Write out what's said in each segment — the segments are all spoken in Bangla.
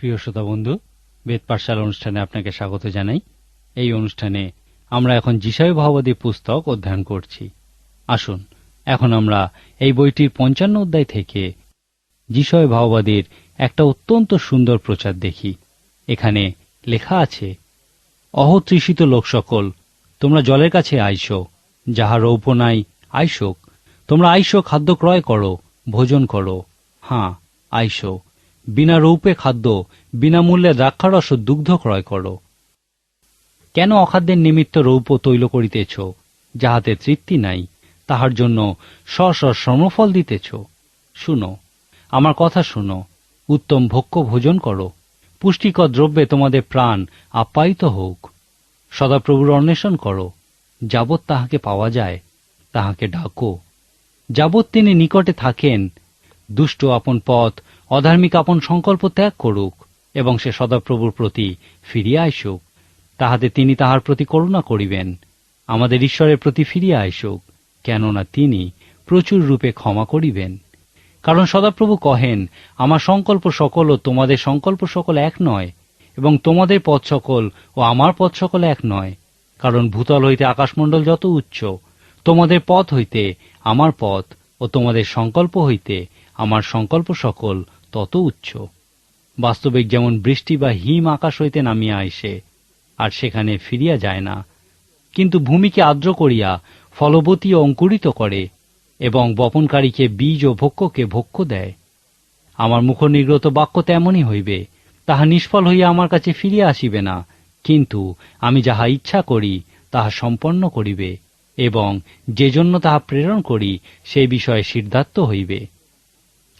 প্রিয় শ্রোতা বন্ধু, বেদ পাঠশালা অনুষ্ঠানে আপনাকে স্বাগত জানাই। এই অনুষ্ঠানে আমরা এখন যিশায় ভাবাদী পুস্তক অধ্যয়ন করছি। আসুন, এখন আমরা এই বইটির পঞ্চান্ন অধ্যায় থেকে যিশয় ভাওবাদীর একটা অত্যন্ত সুন্দর প্রচার দেখি। এখানে লেখা আছে, অহতৃষিত লোক সকল তোমরা জলের কাছে আইসো, যাহা রৌপ নাই আইসোক। তোমরা আইসো, খাদ্য ক্রয় করো, ভোজন করো। হাঁ, আইসো। বিনা রৌপে খাদ্য বিনামূল্যে দ্রাক্ষারস ও দুগ্ধ ক্রয় করো। কেন অখাদ্যের নিমিত্ত রৌপ তৈল করিতেছ, যাহাতে তৃপ্তি নাই, তাহার জন্য স্ব শ্রমফল দিতেছ? শুনো, আমার কথা শুনো, উত্তম ভক্ষ ভোজন করো। পুষ্টিকর দ্রব্যে তোমাদের প্রাণ আপ্যায়িত হোক। সদাপ্রভুর অন্বেষণ করো, যাবৎ তাহাকে পাওয়া যায়, তাহাকে ডাকো। যাবৎ তিনি নিকটে থাকেন, দুষ্ট আপন পথ অধার্মিক আপন সংকল্প ত্যাগ করুক এবং সে সদাপ্রভুর প্রতি ফিরিয়া আসুক। তাহাতে তিনি তাহার প্রতি করুণা করিবেন, আমাদের ঈশ্বরের প্রতি ফিরিয়া আসুক, কেননা তিনি প্রচুর রূপে ক্ষমা করিবেন। কারণ সদাপ্রভু কহেন, আমার সংকল্প সকল ও তোমাদের সংকল্প সকল এক নয়, এবং তোমাদের পথ সকল ও আমার পথ সকল এক নয়। কারণ ভূতল হইতে আকাশমণ্ডল যত উচ্চ, তোমাদের পথ হইতে আমার পথ ও তোমাদের সংকল্প হইতে আমার সংকল্প সকল তত উচ্চ। বাস্তবিক যেমন বৃষ্টি বা হিম আকাশ হইতে নামিয়া আইসে আর সেখানে ফিরিয়া যায় না। কিন্তু ভূমিকে আর্দ্র করিয়া ফলবতী অঙ্কুরিত করে এবং বপনকারীকে বীজ ও ভক্ষকে ভক্ষ দেয়। আমার মুখ নির্গত বাক্য তেমনই হইবে, তাহা নিষ্ফল হইয়া আমার কাছে ফিরিয়া আসিবে না, কিন্তু আমি যাহা ইচ্ছা করি, তাহা সম্পন্ন করিবে, এবং যে জন্য তাহা প্রেরণ করি সেই বিষয়ে সিদ্ধার্থ হইবে।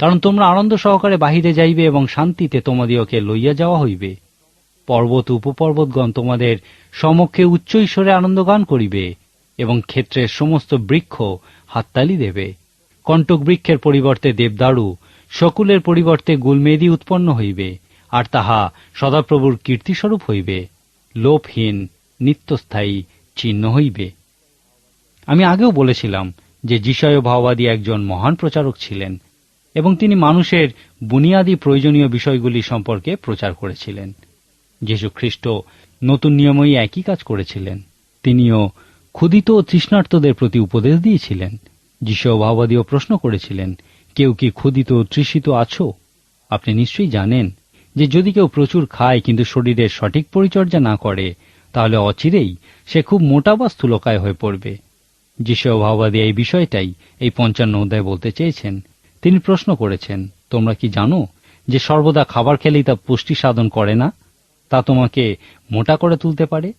কারণ তোমরা আনন্দ সহকারে বাহিরে যাইবে এবং শান্তিতে তোমাদিওকে লইয়া যাওয়া হইবে। পর্বত উপপর্বতগণ তোমাদের সমক্ষে উচ্চ ঈশ্বরে আনন্দগান করিবে এবং ক্ষেত্রের সমস্ত বৃক্ষ হাততালি দেবে। কণ্টক বৃক্ষের পরিবর্তে দেবদারু, শকুলের পরিবর্তে গুলমেদি উৎপন্ন হইবে, আর তাহা সদাপ্রভুর কীর্তিস্বরূপ হইবে। লোভহীন নিত্যস্থায়ী চিহ্ন হইবে। আমি আগেও বলেছিলাম যে যিশয় ভাওবাদী একজন মহান প্রচারক ছিলেন। এবং তিনি মানুষের বুনিয়াদী প্রয়োজনীয় বিষয়গুলি সম্পর্কে প্রচার করেছিলেন। যীশু খ্রিস্ট নতুন নিয়মই একই কাজ করেছিলেন। তিনিও ক্ষুদিত ও তৃষ্ণার্তদের প্রতি উপদেশ দিয়েছিলেন। যিশু ভাওবাদীও প্রশ্ন করেছিলেন, কেউ কি ক্ষুদিত ও তৃষিত আছো? আপনি নিশ্চয়ই জানেন যে যদি কেউ প্রচুর খায় কিন্তু শরীরের সঠিক পরিচর্যা না করে, তাহলে অচিরেই সে খুব মোটা বা স্থূলকায় হয়ে পড়বে। যিশু ভাওবাদী এই বিষয়টাই এই পঞ্চান্ন অধ্যায় বলতে চেয়েছেন। তিনি প্রশ্ন করেছেন, তোমরা কি জানো যে সর্বদা খাবার খেলেই তা পুষ্টি সাধন করে না? তা তোমাকে মোটা করে তুলতে পারে?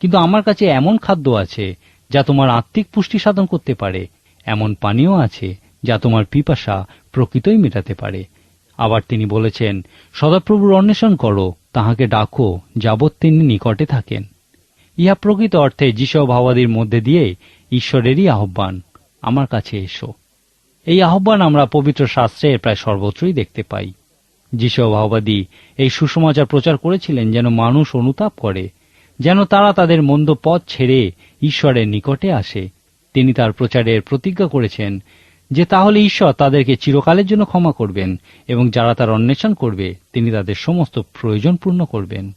কিন্তু আমার কাছে এমন খাদ্য আছে যা তোমার আত্মিক পুষ্টি সাধন করতে পারে, এমন পানীয় আছে যা তোমার পিপাসা প্রকৃতই মেটাতে পারে। আবার তিনি বলেছেন, সদাপ্রভুর অন্বেষণ করো, তাহাকে ডাকো, যাবৎ তিনি নিকটে থাকেন। ইহা প্রকৃত অর্থে যিশু ভাবাদির মধ্যে দিয়ে ঈশ্বরেরই আহ্বান। আমার কাছে এসো। এই আহ্বান আমরা পবিত্র শাস্ত্রে প্রায় সর্বত্রই দেখতে পাই। যিশু ভাওবাদী এই সুসমাচার প্রচার করেছিলেন যেন মানুষ অনুতাপ করে, যেন তারা তাদের মন্দ পথ ছেড়ে ঈশ্বরের নিকটে আসে। তিনি তার প্রচারের প্রতিজ্ঞা করেছেন যে তাহলে ঈশ্বর তাদেরকে চিরকালের জন্য ক্ষমা করবেন এবং যারা তার অন্বেষণ করবে, তিনি তাদের সমস্ত প্রয়োজন পূর্ণ করবেন।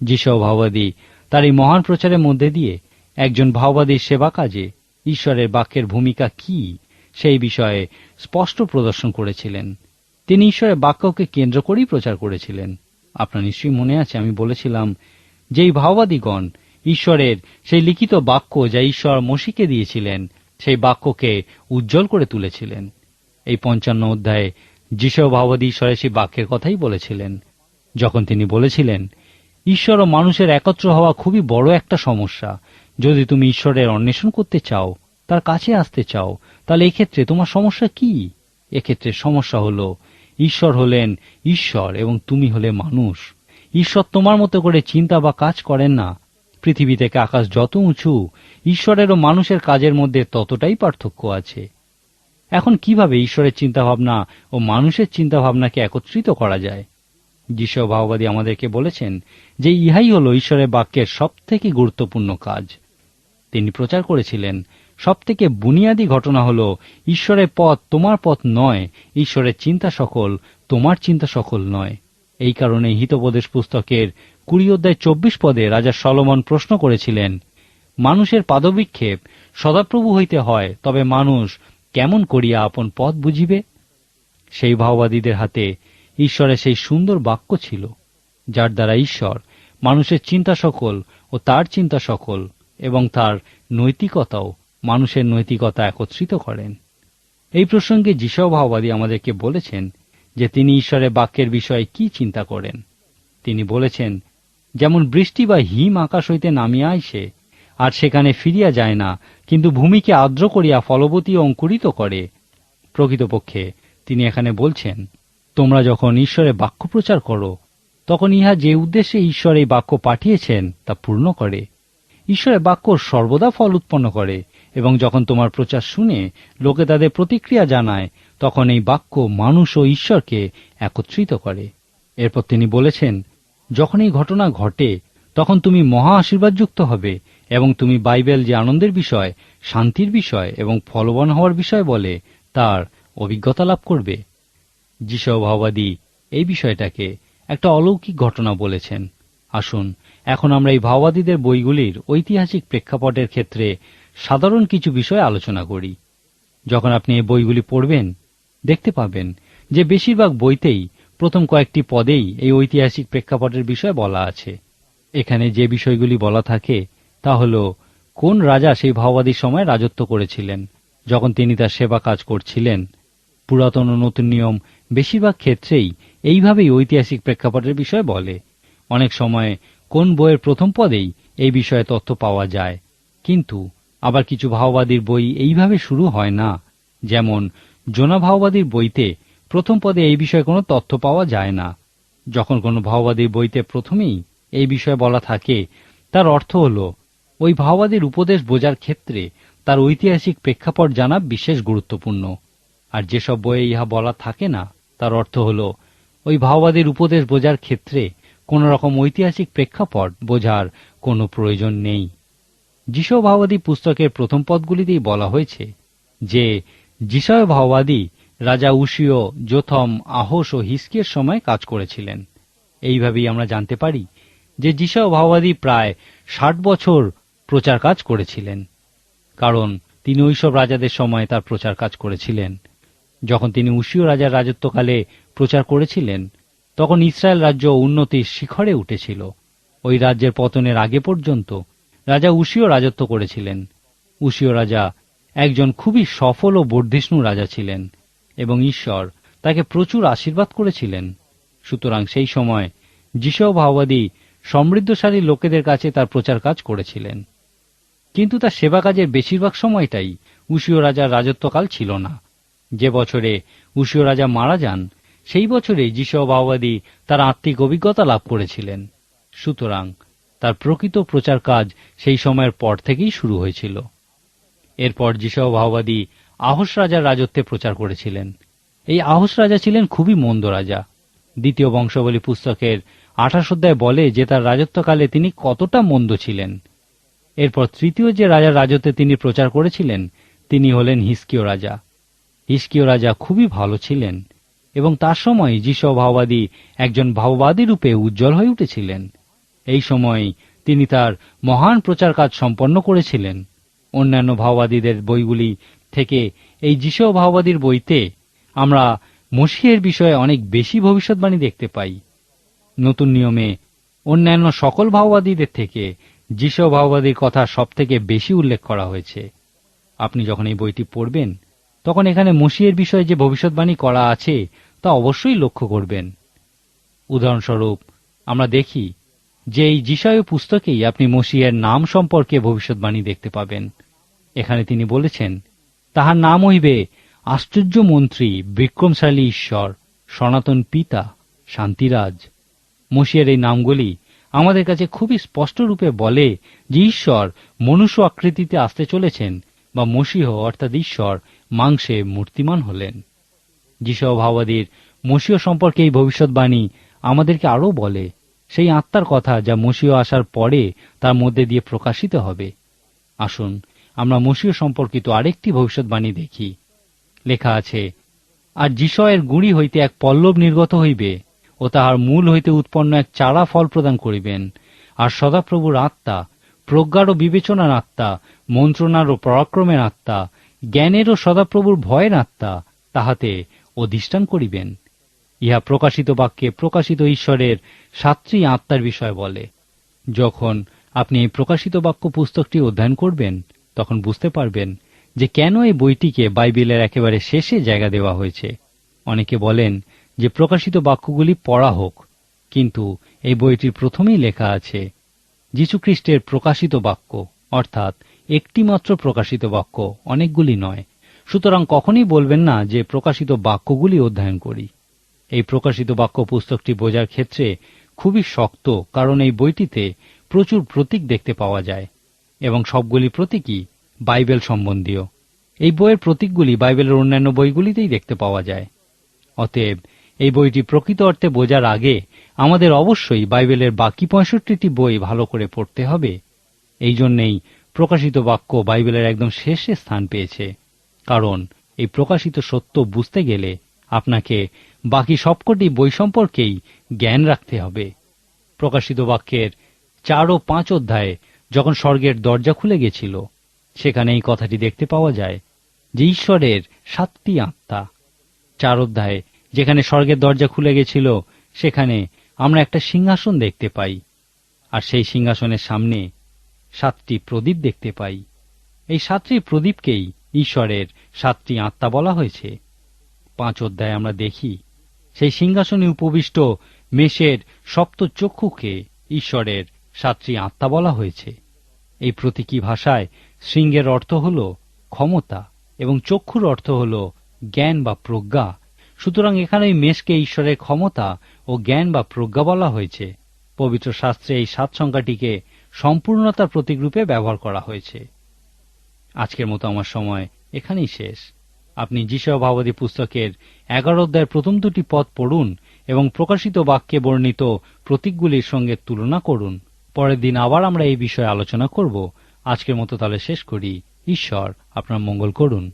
যিশু ভাওবাদী তার এই মহান প্রচারের মধ্যে দিয়ে একজন ভাওবাদীর সেবা কাজে ঈশ্বরের বাক্যের ভূমিকা কি সেই বিষয়ে স্পষ্ট প্রদর্শন করেছিলেন। তিনি ঈশ্বরের বাক্যকে কেন্দ্র করেই প্রচার করেছিলেন। আপনার নিশ্চয়ই মনে আছে, আমি বলেছিলাম যে এই ভাওবাদীগণ ঈশ্বরের সেই লিখিত বাক্য যা ঈশ্বর মসিকে দিয়েছিলেন, সেই বাক্যকে উজ্জ্বল করে তুলেছিলেন। এই পঞ্চান্ন অধ্যায়ে যিশু ভাওবাদী ঈশ্বরের সেই বাক্যের কথাই বলেছিলেন, যখন তিনি বলেছিলেন, ঈশ্বর ও মানুষের একত্র হওয়া খুবই বড় একটা সমস্যা। যদি তুমি ঈশ্বরের অন্বেষণ করতে চাও, তার কাছে আসতে চাও তাহলে এক্ষেত্রে তোমার সমস্যা কি? এক্ষেত্রে সমস্যা হলো, ঈশ্বর হলেন ঈশ্বর এবং তুমি হলে মানুষ। ঈশ্বর তোমার মতো করে চিন্তা বা কাজ করেন না। পৃথিবী থেকে আকাশ যত উঁচু ঈশ্বরের ও মানুষের কাজের মধ্যে ততটাই পার্থক্য আছে। এখন কীভাবে ঈশ্বরের চিন্তাভাবনা ও মানুষের চিন্তাভাবনাকে একত্রিত করা যায়? যিশু ভাওবাদী আমাদেরকে বলেছেন যে ইহাই হল ঈশ্বরের বাক্যের সব থেকে গুরুত্বপূর্ণ কাজ। তিনি প্রচার করেছিলেন সব থেকে বুনিয়াদী ঘটনা হল, ঈশ্বরের পথ তোমার পথ নয়, ঈশ্বরের চিন্তা সকল তোমার চিন্তা সকল নয়। এই কারণে হিতোপদেশ পুস্তকের কুড়ি অধ্যায় চব্বিশ পদে রাজা সলমন প্রশ্ন করেছিলেন, মানুষের পাদবিক্ষেপ সদাপ্রভু হইতে হয়, তবে মানুষ কেমন করিয়া আপন পথ বুঝিবে? সেই ভাওবাদীদের হাতে ঈশ্বরের সেই সুন্দর বাক্য ছিল, যার দ্বারা ঈশ্বর মানুষের চিন্তা সকল ও তার চিন্তা সকল এবং তার নৈতিকতাও মানুষের নৈতিকতা একত্রিত করেন। এই প্রসঙ্গে যিশব ভাওবাদী আমাদেরকে বলেছেন যে তিনি ঈশ্বরের বাক্যের বিষয়ে কি চিন্তা করেন। তিনি বলেছেন, যেমন বৃষ্টি বা হিম আকাশ হইতে নামিয়া আইসে আর সেখানে ফিরিয়া যায় না, কিন্তু ভূমিকে আর্দ্র করিয়া ফলবতী অঙ্কুরিত করে। প্রকৃতপক্ষে তিনি এখানে বলছেন, তোমরা যখন ঈশ্বরের বাক্য প্রচার করো, তখন ইহা যে উদ্দেশ্যে ঈশ্বর এই বাক্য পাঠিয়েছেন তা পূর্ণ করে। ঈশ্বরের বাক্য সর্বদা ফল উৎপন্ন করে এবং যখন তোমার প্রচার শুনে লোকে তাদের প্রতিক্রিয়া জানায়, তখন এই বাক্য মানুষ ও ঈশ্বরকে একত্রিত করে। এরপর তিনি বলেছেন, যখন এই ঘটনা ঘটে, তখন তুমি মহা আশীর্বাদযুক্ত হবে এবং তুমি বাইবেল যে আনন্দের বিষয়, শান্তির বিষয় এবং ফলবান হওয়ার বিষয় বলে তার অভিজ্ঞতা লাভ করবে। যিশু ভাওবাদী এই বিষয়টাকে একটা অলৌকিক ঘটনা বলেছেন। আসুন, এখন আমরা এই ভাওবাদীদের বইগুলির ঐতিহাসিক প্রেক্ষাপটের ক্ষেত্রে সাধারণ কিছু বিষয় আলোচনা করি। যখন আপনি এই বইগুলি পড়বেন, দেখতে পাবেন যে বেশিরভাগ বইতেই প্রথম কয়েকটি পদেই এই ঐতিহাসিক প্রেক্ষাপটের বিষয় বলা আছে। এখানে যে বিষয়গুলি বলা থাকে, তা হল কোন রাজা সেই ভাওবাদীর সময় রাজত্ব করেছিলেন। যখন তিনি তার সেবা কাজ করছিলেন, পুরাতন ও নতুন নিয়ম বেশিরভাগ ক্ষেত্রেই এইভাবেই ঐতিহাসিক প্রেক্ষাপটের বিষয় বলে। অনেক সময় কোন বইয়ের প্রথম পদেই এই বিষয়ে তথ্য পাওয়া যায়। কিন্তু আবার কিছু ভাওবাদীর বই এইভাবে শুরু হয় না। যেমন, জোনা ভাওবাদীর বইতে প্রথম পদে এই বিষয়ে কোনো তথ্য পাওয়া যায় না। যখন কোনো ভাওবাদীর বইতে প্রথমেই এই বিষয়ে বলা থাকে, তার অর্থ হল, ওই ভাওবাদীর উপদেশ বোঝার ক্ষেত্রে তার ঐতিহাসিক প্রেক্ষাপট জানা বিশেষ গুরুত্বপূর্ণ। আর যেসব বইয়ে ইহা বলা থাকে না, তার অর্থ হল, ওই ভাওবাদীর উপদেশ বোঝার ক্ষেত্রে কোন রকম ঐতিহাসিক প্রেক্ষাপট বোঝার কোনো প্রয়োজন নেই। যিশু ভাওবাদী পুস্তকের প্রথম পদগুলিতেই বলা হয়েছে যে যিশয় ভাওবাদী রাজা উশিয়, যোথম, আহস ও হিসকের সময় কাজ করেছিলেন। এইভাবেই আমরা জানতে পারি যে যিশয় ভাওবাদী প্রায় ষাট বছর প্রচার কাজ করেছিলেন। কারণ তিনি ওইসব রাজাদের সময় তার প্রচার কাজ করেছিলেন। যখন তিনি উশীয় রাজার রাজত্বকালে প্রচার করেছিলেন, তখন ইসরায়েল রাজ্য উন্নতির শিখরে উঠেছিল। ওই রাজ্যের পতনের আগে পর্যন্ত রাজা উশীয় রাজত্ব করেছিলেন। উশীয় রাজা একজন খুবই সফল ও বর্ধিষ্ণু রাজা ছিলেন এবং ঈশ্বর তাকে প্রচুর আশীর্বাদ করেছিলেন। সুতরাং সেই সময় যিশও ভাওবাদী সমৃদ্ধশালী লোকেদের কাছে তার প্রচার কাজ করেছিলেন। কিন্তু তার সেবা কাজের বেশিরভাগ সময়টাই উশীয় রাজার রাজত্বকাল ছিল না। যে বছরে উশীয় রাজা মারা যান, সেই বছরে যিশু ভাওবাদী তার আত্মিক অভিজ্ঞতা লাভ করেছিলেন। সুতরাং তার প্রকৃত প্রচার কাজ সেই সময়ের পর থেকেই শুরু হয়েছিল। এরপর যিশু ভাওবাদী আহস রাজার রাজত্বে প্রচার করেছিলেন। এই আহস রাজা ছিলেন খুবই মন্দ রাজা। দ্বিতীয় বংশবলী পুস্তকের আঠাশ অধ্যায় বলে যে তার রাজত্বকালে তিনি কতটা মন্দ ছিলেন। এরপর তৃতীয় যে রাজার রাজত্বে তিনি প্রচার করেছিলেন, তিনি হলেন হিসকিয় রাজা। হিসকিয় রাজা খুবই ভালো ছিলেন এবং তার সময় যিশু ভাওবাদী একজন ভাওবাদী রূপে উজ্জ্বল হয়ে উঠেছিলেন। এই সময় তিনি তার মহান প্রচার কাজ সম্পন্ন করেছিলেন। অন্যান্য ভাওবাদীদের বইগুলি থেকে এই যিশু ভাওবাদীর বইতে আমরা মসিহের বিষয়ে অনেক বেশি ভবিষ্যৎবাণী দেখতে পাই। নতুন নিয়মে অন্যান্য সকল ভাওবাদীদের থেকে যিশু ভাওবাদীর কথা সব থেকে বেশি উল্লেখ করা হয়েছে। আপনি যখন এই বইটি পড়বেন, তখন এখানে মসিহের বিষয়ে যে ভবিষ্যৎবাণী করা আছে তা অবশ্যই লক্ষ্য করবেন। উদাহরণস্বরূপ, আমরা দেখি যে এই যিশয় পুস্তকেই আপনি মসিহের নাম সম্পর্কে ভবিষ্যৎবাণী দেখতে পাবেন। এখানে তিনি বলেছেন, তাহার নাম হইবে আশ্চর্য মন্ত্রী, বিক্রমশালী ঈশ্বর, সনাতন পিতা, শান্তিরাজ। মসিয়ার এই নামগুলি আমাদের কাছে খুবই স্পষ্ট রূপে বলে যে ঈশ্বর মনুষ্য আকৃতিতে আসতে চলেছেন বা মসিহ অর্থাৎ ঈশ্বর মাংসে মূর্তিমান হলেন। যিশু ভাবাদীর মসিহ সম্পর্কে এই ভবিষ্যৎবাণী আমাদেরকে আরও বলে সেই আত্মার কথা যা মসিহ আসার পরে তার মধ্যে দিয়ে প্রকাশিত হবে। আসুন, আমরা মসিহ সম্পর্কিত আরেকটি ভবিষ্যৎবাণী দেখি। লেখা আছে, আর যিশয়ের গুড়ি হইতে এক পল্লব নির্গত হইবে ও তাহার মূল হইতে উৎপন্ন এক চারা ফল প্রদান করিবেন। আর সদাপ্রভুর আত্মা, প্রজ্ঞার ও বিবেচনার আত্মা, মন্ত্রণার ও পরাক্রমের আত্মা, জ্ঞানের ও সদাপ্রভুর ভয়ের আত্মা, তাহাতে অধিষ্ঠান করিবেন। ইহা প্রকাশিত বাক্যে প্রকাশিত ঈশ্বরের সাতটি আত্মার বিষয় বলে। যখন আপনি এই প্রকাশিত বাক্য পুস্তকটি অধ্যয়ন করবেন, তখন বুঝতে পারবেন যে কেন এই বইটিকে বাইবেলের একেবারে শেষে জায়গা দেওয়া হয়েছে। অনেকে বলেন যে প্রকাশিত বাক্যগুলি পড়া হোক, কিন্তু এই বইটির প্রথমেই লেখা আছে, যীশুখ্রিস্টের প্রকাশিত বাক্য অর্থাৎ একটিমাত্র প্রকাশিত বাক্য, অনেকগুলি নয়। সুতরাং কখনই বলবেন না যে প্রকাশিত বাক্যগুলি অধ্যয়ন করি। এই প্রকাশিত বাক্য পুস্তকটি বোঝার ক্ষেত্রে খুবই শক্ত, কারণ এই বইটিতে প্রচুর প্রতীক দেখতে পাওয়া যায়, এবং সবগুলি প্রতীকই বাইবেল সম্বন্ধীয়। এই বইয়ের প্রতীকগুলি বাইবেলের অন্যান্য বইগুলিতেই দেখতে পাওয়া যায়। অতএব এই বইটি প্রকৃত অর্থে বোঝার আগে আমাদের অবশ্যই বাইবেলের বাকি পঁয়ষট্টিটি বই ভালো করে পড়তে হবে। এই জন্যেই প্রকাশিত বাক্য বাইবেলের একদম শেষে স্থান পেয়েছে। কারণ এই প্রকাশিত সত্য বুঝতে গেলে আপনাকে বাকি সবকটি বই সম্পর্কেই জ্ঞান রাখতে হবে। প্রকাশিত বাক্যের চার ও পাঁচ অধ্যায়ে যখন স্বর্গের দরজা খুলে গেছিল, সেখানে এই কথাটি দেখতে পাওয়া যায় যে ঈশ্বরের সাতটি আত্মা। চার অধ্যায়ে যেখানে স্বর্গের দরজা খুলে গেছিল, সেখানে আমরা একটা সিংহাসন দেখতে পাই। আর সেই সিংহাসনের সামনে সাতটি প্রদীপ দেখতে পাই। এই সাতটি প্রদীপকেই ঈশ্বরের সাতটি আত্মা বলা হয়েছে। পাঁচ অধ্যায় আমরা দেখি, সেই সিংহাসনে উপবিষ্ট মেষের সপ্ত চক্ষুকে ঈশ্বরের সাতটি আত্মা বলা হয়েছে। এই প্রতীকী ভাষায় শৃঙ্গের অর্থ হল ক্ষমতা এবং চক্ষুর অর্থ হল জ্ঞান বা প্রজ্ঞা। সুতরাং এখানে মেষকে ঈশ্বরের ক্ষমতা ও জ্ঞান বা প্রজ্ঞা বলা হয়েছে। পবিত্র শাস্ত্রে এই সাত সংখ্যাটিকে সম্পূর্ণতার প্রতীকরূপে ব্যবহার করা হয়েছে। আজকের মতো আমার সময় এখানেই শেষ। আপনি যিশয় ভাবতী পুস্তকের এগারো অধ্যায়ের প্রথম দুটি পদ পড়ুন এবং প্রকাশিত বাক্যে বর্ণিত প্রতীকগুলির সঙ্গে তুলনা করুন। পরের দিন আবার আমরা এই বিষয়ে আলোচনা করব। আজকের মতো তাহলে শেষ করি। ঈশ্বর আপনার মঙ্গল করুন।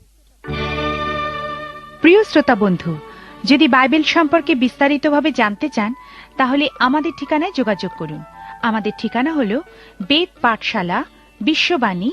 প্রিয় শ্রোতা বন্ধু, যদি বাইবেল সম্পর্কে বিস্তারিতভাবে জানতে চান, তাহলে আমাদের ঠিকানায় যোগাযোগ করুন। আমাদের ঠিকানা হল বেদ পাঠশালা, বিশ্ববাণী